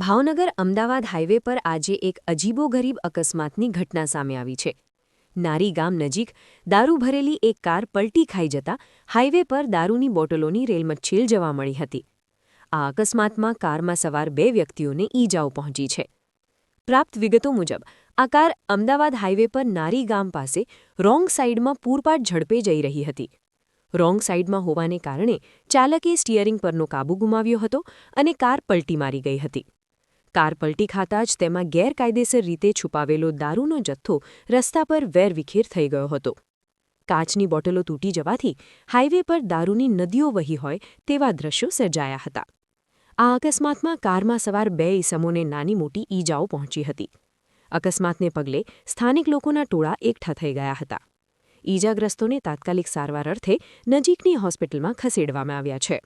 Bhavnagar Ahmedabad highway પર આજે એક અજીબોગરીબ અકસ્માતની ઘટના સામે આવી છે. નારી ગામ નજીક દારૂ ભરેલી એક કાર પલટી ખાઈ જતા હાઇવે પર દારૂની બોટલોની રેલમચ્છીલ જવા મળી હતી. આ અકસ્માતમાં કારમાં સવાર બે વ્યક્તિઓને ઈજાઓ પહોંચી છે. પ્રાપ્ત વિગતો મુજબ, આ કાર અમદાવાદ હાઇવે પર નારી ગામ પાસે રોંગ સાઇડમાં પૂરપાટ ઝડપે જઈ રહી હતી. રોંગ સાઇડમાં હોવાને કારણે ચાલકે સ્ટિયરિંગ પરનો કાબુ ગુમાવ્યો હતો અને કાર પલટી મારી ગઈ હતી. કાર પલટી ખાતા જ તેમાં ગેરકાયદેસર રીતે છુપાવેલો દારૂનો જથ્થો રસ્તા પર વેરવિખેર થઈ ગયો હતો. કાચની બોટલો તૂટી જવાથી હાઇવે પર દારૂની નદીઓ વહી હોય તેવા દ્રશ્યો સર્જાયા હતા. આ અકસ્માતમાં કારમાં સવાર બે ઇસમોને નાની મોટી ઈજાઓ પહોંચી હતી. અકસ્માતને પગલે સ્થાનિક લોકોના ટોળા એકઠા થઈ ગયા હતા. ઈજાગ્રસ્તોને તાત્કાલિક સારવાર અર્થે નજીકની હોસ્પિટલમાં ખસેડવામાં આવ્યા છે.